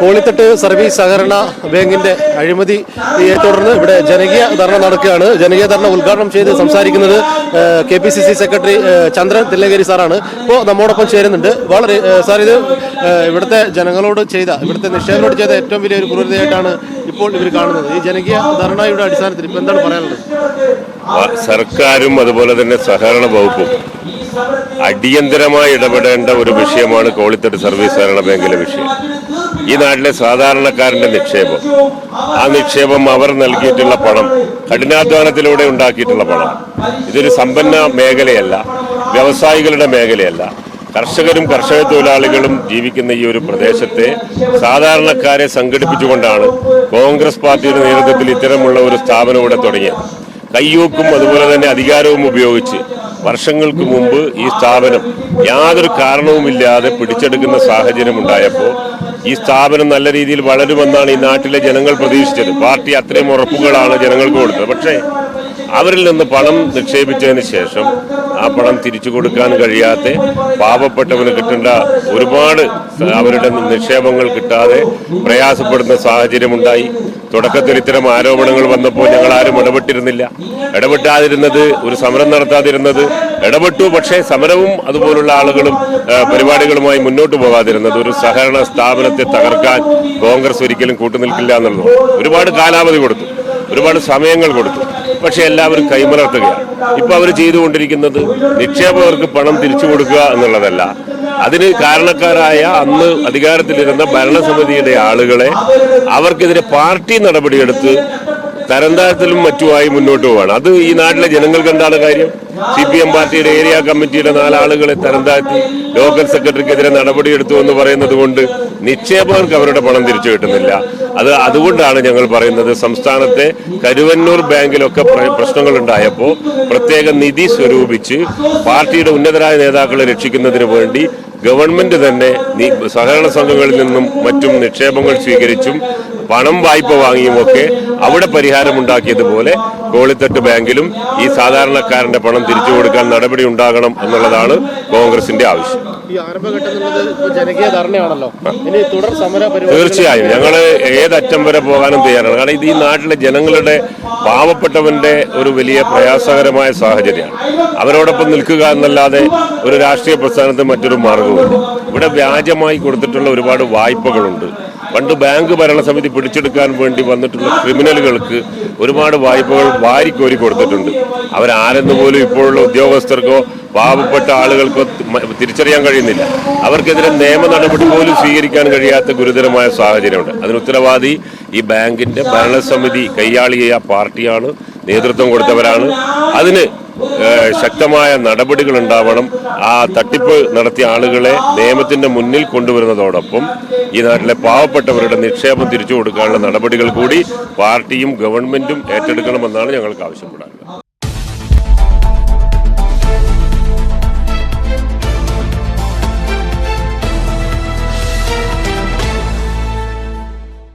Kolithattu service സഹകരണ ബാങ്കിന്റെ അഴിമതിയെ തുടർന്ന് ഇവിടെ ജനകീയ ധർണ നടക്കുകയാണ്. ജനകീയ ധർണ ഉദ്ഘാടനം ചെയ്ത് സംസാരിക്കുന്നത് K P C C secretary Chandran Thillankeri സാറാണ്. ഇപ്പോൾ നമ്മോടൊപ്പം ചേരുന്നുണ്ട്. വളരെ സാർ ഇത് ഇവിടുത്തെ ജനങ്ങളോട് ചെയ്ത ഇവിടുത്തെ നിക്ഷേപങ്ങളോട് ചെയ്ത ഏറ്റവും വലിയൊരു ക്രൂരതയായിട്ടാണ് ഇപ്പോൾ ഇവർ കാണുന്നത്. ഈ ജനകീയ ധർണയുടെ അടിസ്ഥാനത്തിൽ ഇപ്പോൾ എന്താണ് പറയാനുള്ളത്? സർക്കാരും അതുപോലെ തന്നെ സഹകരണ വകുപ്പും അടിയന്തരമായി ഇടപെടേണ്ട ഒരു വിഷയമാണ് കോളിത്തട്ട് സർവീസ് സഹകരണ ബാങ്കിലെ വിഷയം. ഈ നാട്ടിലെ സാധാരണക്കാരന്റെ നിക്ഷേപം. ആ നിക്ഷേപം അവർ നൽകിയിട്ടുള്ള പണം കഠിനാധ്വാനത്തിലൂടെ ഉണ്ടാക്കിയിട്ടുള്ള പണം. ഇതൊരു സമ്പന്ന മേഖലയല്ല വ്യവസായികളുടെ മേഖലയല്ല. കർഷകരും കർഷക തൊഴിലാളികളും ജീവിക്കുന്ന ഈ ഒരു പ്രദേശത്തെ സാധാരണക്കാരെ സംഘടിപ്പിച്ചുകൊണ്ടാണ് കോൺഗ്രസ് പാർട്ടിയുടെ നേതൃത്വത്തിൽ ഇത്തരമുള്ള ഒരു സ്ഥാപനം ഇവിടെ തുടങ്ങിയത്. കയ്യൂക്കും അതുപോലെ തന്നെ അധികാരവും ഉപയോഗിച്ച് വർഷങ്ങൾക്ക് മുമ്പ് ഈ സ്ഥാപനം യാതൊരു കാരണവുമില്ലാതെ പിടിച്ചെടുക്കുന്ന സാഹചര്യം ഉണ്ടായപ്പോൾ ഈ സ്ഥാപനം നല്ല രീതിയിൽ വളരുമെന്നാണ് ഈ നാട്ടിലെ ജനങ്ങൾ പ്രതീക്ഷിച്ചത്. പാർട്ടി അത്രയും ഉറപ്പുകളാണ് ജനങ്ങൾക്ക് കൊടുത്തത്. പക്ഷേ അവരിൽ നിന്ന് പണം നിക്ഷേപിച്ചതിന് ശേഷം ആ പണം തിരിച്ചു കൊടുക്കാൻ കഴിയാതെ പാവപ്പെട്ടവന് കിട്ടേണ്ട ഒരുപാട് അവരുടെ നിക്ഷേപങ്ങൾ കിട്ടാതെ പ്രയാസപ്പെടുന്ന സാഹചര്യമുണ്ടായി. തുടക്കത്തിൽ ഇത്തരം ആരോപണങ്ങൾ വന്നപ്പോൾ ഞങ്ങൾ ആരും ഇടപെട്ടിരുന്നില്ല. ഇടപെട്ടാതിരുന്നത് ഒരു സമരം നടത്താതിരുന്നത് ഇടപെട്ടു. പക്ഷേ സമരവും അതുപോലുള്ള ആളുകളും പരിപാടികളുമായി മുന്നോട്ട് പോകാതിരുന്നത് ഒരു സഹകരണ സ്ഥാപനത്തെ തകർക്കാൻ കോൺഗ്രസ് ഒരിക്കലും കൂട്ടുനിൽക്കില്ല എന്നുള്ളത് ഒരുപാട് കാലാവധി കൊടുത്തു. ഒരുപാട് സമയങ്ങൾ കൊടുത്തു. പക്ഷെ എല്ലാവരും കൈമലർത്തുകയാണ്. ഇപ്പൊ അവർ ചെയ്തുകൊണ്ടിരിക്കുന്നത് നിക്ഷേപകർക്ക് പണം തിരിച്ചു കൊടുക്കുക എന്നുള്ളതല്ല. അതിന് കാരണക്കാരായ അന്ന് അധികാരത്തിലിരുന്ന ഭരണസമിതിയുടെ ആളുകളെ അവർക്കെതിരെ പാർട്ടി നടപടിയെടുത്ത് തരംതാഴത്തിലും മറ്റുമായി മുന്നോട്ട് പോവാണ്. അത് ഈ നാട്ടിലെ ജനങ്ങൾക്ക് എന്താണ് കാര്യം. സി പി എം പാർട്ടിയുടെ ഏരിയ കമ്മിറ്റിയുടെ നാലാളുകളെ തരംതാഴ്ത്തി ലോക്കൽ സെക്രട്ടറിക്കെതിരെ നടപടിയെടുത്തു എന്ന് പറയുന്നത് കൊണ്ട് നിക്ഷേപകർക്ക് അവരുടെ പണം തിരിച്ചു കിട്ടുന്നില്ല. അത് അതുകൊണ്ടാണ് ഞങ്ങൾ പറയുന്നത് സംസ്ഥാനത്തെ കരുവന്നൂർ ബാങ്കിലൊക്കെ പ്ര- പ്രശ്നങ്ങൾ ഉണ്ടായപ്പോൾ പ്രത്യേക നിധി സ്വരൂപിച്ച് പാർട്ടിയുടെ ഉന്നതരായ നേതാക്കളെ രക്ഷിക്കുന്നതിന് വേണ്ടി ഗവൺമെന്റ് തന്നെ സഹകരണ സംഘങ്ങളിൽ നിന്നും മറ്റും നിക്ഷേപങ്ങൾ സ്വീകരിച്ചും പണം വായ്പ വാങ്ങിയുമൊക്കെ അവിടെ പരിഹാരമുണ്ടാക്കിയതുപോലെ കോളിത്തട്ട് ബാങ്കിലും ഈ സാധാരണക്കാരന്റെ പണം തിരിച്ചു കൊടുക്കാൻ നടപടി ഉണ്ടാകണം എന്നുള്ളതാണ് കോൺഗ്രസിന്റെ ആവശ്യം. ഈ ജനകീയ ഇനി തുടർ സമര തീർച്ചയായും. ഞങ്ങൾ ഏതറ്റം വരെ പോകാനും തയ്യാറാണ്. കാരണം ഇത് ഈ നാട്ടിലെ ജനങ്ങളുടെ പാവപ്പെട്ടവന്റെ ഒരു വലിയ പ്രയാസകരമായ സാഹചര്യമാണ്. അവരോടൊപ്പം നിൽക്കുക എന്നല്ലാതെ ഒരു രാഷ്ട്രീയ പ്രസ്ഥാനത്തിന് മറ്റൊരു മാർഗവുമില്ല. ഇവിടെ വ്യാജമായി കൊടുത്തിട്ടുള്ള ഒരുപാട് വായ്പകളുണ്ട്. പണ്ട് ബാങ്ക് ഭരണസമിതി പിടിച്ചെടുക്കാൻ വേണ്ടി വന്നിട്ടുള്ള ക്രിമിനലുകൾക്ക് ഒരുപാട് വായ്പകൾ വാരിക്കോരി കൊടുത്തിട്ടുണ്ട്. അവരാരെന്ന് പോലും ഇപ്പോഴുള്ള ഉദ്യോഗസ്ഥർക്കോ പാവപ്പെട്ട ആളുകൾക്കോ തിരിച്ചറിയാൻ കഴിയുന്നില്ല. അവർക്കെതിരെ നിയമ നടപടി പോലും സ്വീകരിക്കാൻ കഴിയാത്ത ഗുരുതരമായ സാഹചര്യമുണ്ട്. അതിന് ഉത്തരവാദി ഈ ബാങ്കിന്റെ ഭരണസമിതി കൈയാളിയ പാർട്ടിയാണ് നേതൃത്വം കൊടുത്തവരാണ്. അതിന് ശക്തമായ നടപടികൾ ഉണ്ടാവണം ആ തട്ടിപ്പ് നടത്തിയ ആളുകളെ നിയമത്തിന്റെ മുന്നിൽ കൊണ്ടുവരുന്നതോടൊപ്പം ഈ നാട്ടിലെ പാവപ്പെട്ടവരുടെ നിക്ഷേപം തിരിച്ചു കൊടുക്കാനുള്ള നടപടികൾ കൂടി പാർട്ടിയും ഗവൺമെന്റും ഏറ്റെടുക്കണമെന്നാണ് ഞങ്ങൾക്ക് ആവശ്യപ്പെടാറുള്ളത്